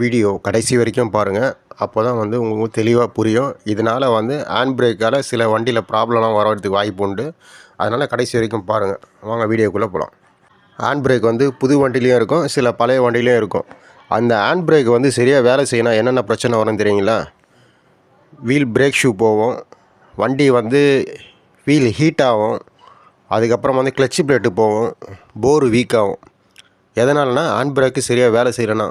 Video கடைசி வரைக்கும் பாருங்கள் அப்போ தான் வந்து உங்களுக்கு தெளிவாக புரியும். இதனால் வந்து ஹேண்ட் பிரேக்கால் சில வண்டியில் ப்ராப்ளம்லாம் வரதுக்கு வாய்ப்பு உண்டு. அதனால் கடைசி வரைக்கும் பாருங்கள் வாங்க வீடியோக்குள்ளே போகலாம் ஹேண்ட் பிரேக் வந்து புது வண்டிலையும் இருக்கும் சில பழைய வண்டிலையும் இருக்கும். அந்த ஹேண்ட் பிரேக் வந்து சரியாக வேலை செய்யணும் என்னென்ன பிரச்சனை வரும் தெரியுங்களா? வீல் பிரேக் ஷூ போவோம் வண்டி வந்து வீல் ஹீட் ஆகும். அதுக்கப்புறம் வந்து கிளட்ச் பிளேட்டு போகும். போர் வீக் ஆகும். எதனாலனா ஹேண்ட் பிரேக்கு சரியாக வேலை செய்யலைன்னா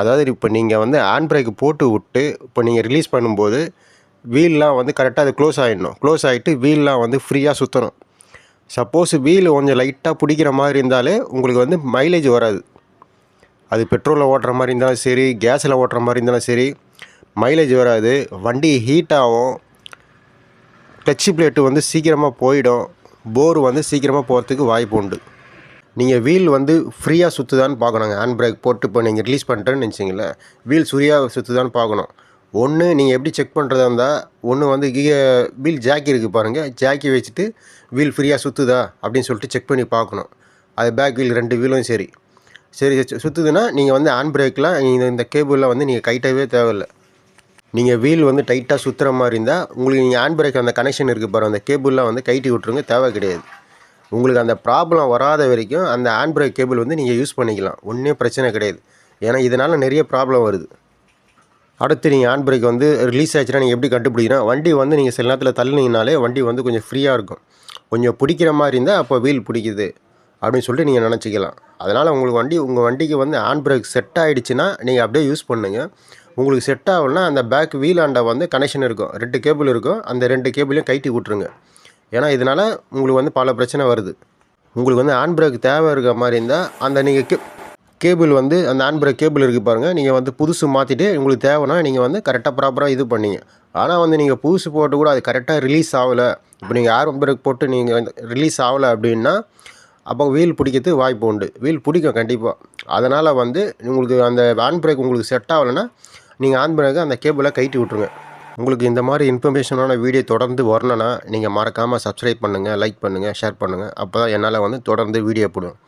அதாவது இப்போ நீங்கள் வந்து ஹேண்ட் பிரேக் போட்டு விட்டு இப்போ நீங்கள் ரிலீஸ் பண்ணும்போது வீல்லாம் வந்து கரெக்டாக அது க்ளோஸ் ஆகிடணும் க்ளோஸ் ஆகிட்டு வீல்லாம் வந்து ஃப்ரீயாக சுற்றணும் சப்போஸ் வீல் கொஞ்சம் லைட்டாக பிடிக்கிற மாதிரி இருந்தாலே உங்களுக்கு வந்து மைலேஜ் வராது. அது பெட்ரோலில் ஓட்டுற மாதிரி இருந்தாலும் சரி கேஸில் ஓட்டுற மாதிரி இருந்தாலும் சரி மைலேஜ் வராது. வண்டி ஹீட் ஆகும். டச்சு பிளேட்டு வந்து சீக்கிரமாக போயிடும். போர் வந்து சீக்கிரமாக போகிறதுக்கு வாய்ப்பு உண்டு. நீங்கள் வீல் வந்து ஃப்ரீயாக சுற்றுதான்னு பார்க்கணுங்க ஹேண்ட் பிரேக் போட்டு இப்போ நீங்கள் ரிலீஸ் பண்ணுறேன்னு நினச்சிங்களேன் வீல் ஃப்ரீயாக சுற்றுதான்னு பார்க்கணும். ஒன்று நீங்கள் எப்படி செக் பண்ணுறதா இருந்தால் ஒன்று வந்து கீழே வீல் ஜாக்கி இருக்குது பாருங்கள் ஜாக்கி வச்சுட்டு வீல் ஃப்ரீயாக சுற்றுதா அப்படின்னு சொல்லிட்டு செக் பண்ணி பார்க்கணும். அது பேக் வீல் ரெண்டு வீலும் சரி. சரி சுற்றுதுன்னா நீங்கள் வந்து ஹேண்ட் பிரேக்லாம் இந்த இந்த கேபிளில் வந்து நீங்கள் கைட்டாகவே தேவையில்லை. நீங்கள் வீல் வந்து டைட்டாக சுற்றுற மாதிரி இருந்தால் உங்களுக்கு நீங்கள் ஹேண்ட் பிரேக் அந்த கனெக்ஷன் இருக்குது பாருங்கள் அந்த கேபிள்லாம் வந்து கைட்டி விட்ருங்க தேவை கிடையாது. உங்களுக்கு அந்த ப்ராப்ளம் வராத வரைக்கும் அந்த ஹேண்ட் பிரேக் கேபிள் வந்து நீங்கள் யூஸ் பண்ணிக்கலாம். ஒன்றும் பிரச்சனை கிடையாது. ஏன்னா இதனால் நிறைய ப்ராப்ளம் வருது. அடுத்து நீங்கள் ஹேண்ட் பிரேக் வந்து ரிலீஸ் ஆச்சுன்னா நீங்கள் எப்படி கண்டுபிடிக்கணும்? வண்டி வந்து நீங்கள் சில நேரத்தில் தள்ளினீங்கனாலே வண்டி வந்து கொஞ்சம் ஃப்ரீயாக இருக்கும். கொஞ்சம் பிடிக்கிற மாதிரி இருந்தால் அப்போ வீல் பிடிக்குது அப்படின்னு சொல்லிட்டு நீங்கள் நினச்சிக்கலாம். அதனால் உங்களுக்கு வண்டி உங்கள் வண்டிக்கு வந்து ஹேண்ட் பிரேக் செட் ஆகிடுச்சுன்னா நீங்கள் அப்படியே யூஸ் பண்ணுங்கள் உங்களுக்கு செட் ஆகலைன்னா அந்த பேக் வீல் ஆண்டை வந்து கனெக்ஷன் இருக்கும். ரெண்டு கேபிள் இருக்கும். அந்த ரெண்டு கேபிளையும் கைட்டி விட்ருங்க ஏன்னா இதனால் உங்களுக்கு வந்து பல பிரச்சனை வருது. உங்களுக்கு வந்து ஹேண்ட் பிரேக் தேவை இருக்கிற மாதிரி இருந்தால் அந்த நீங்கள் கே கேபிள் வந்து அந்த ஹேண்ட் பிரேக் கேபிள் இருக்குது பாருங்கள் நீங்கள் வந்து புதுசு மாற்றிட்டு உங்களுக்கு தேவைன்னா நீங்கள் வந்து கரெக்டாக ப்ராப்பராக இது பண்ணிங்க. ஆனால் வந்து நீங்கள் புதுசு போட்டு கூட அது கரெக்டாக ரிலீஸ் ஆகலை. இப்போ நீங்கள் ஹேண்ட் பிரேக் போட்டு நீங்கள் வந்து ரிலீஸ் ஆகலை அப்படின்னா அப்போ வீல் பிடிக்கிறதுக்கு வாய்ப்பு உண்டு. வீல் பிடிக்கும் கண்டிப்பாக அதனால் வந்து உங்களுக்கு அந்த ஹேண்ட் பிரேக் உங்களுக்கு செட் ஆகலைன்னா நீங்கள் ஹேண்ட் பிரேக்கை அந்த கேபிளை கைட்டி விட்ருங்க உங்களுக்கு இந்த மாதிரி இன்ஃபர்மேஷனான வீடியோ தொடர்ந்து வரணும்னா நீங்கள் மறக்காமல் சப்ஸ்கிரைப் பண்ணுங்கள் லைக் பண்ணுங்கள் ஷேர் பண்ணுங்கள் அப்போ தான் என்னால் வந்து தொடர்ந்து வீடியோ போடுவேன்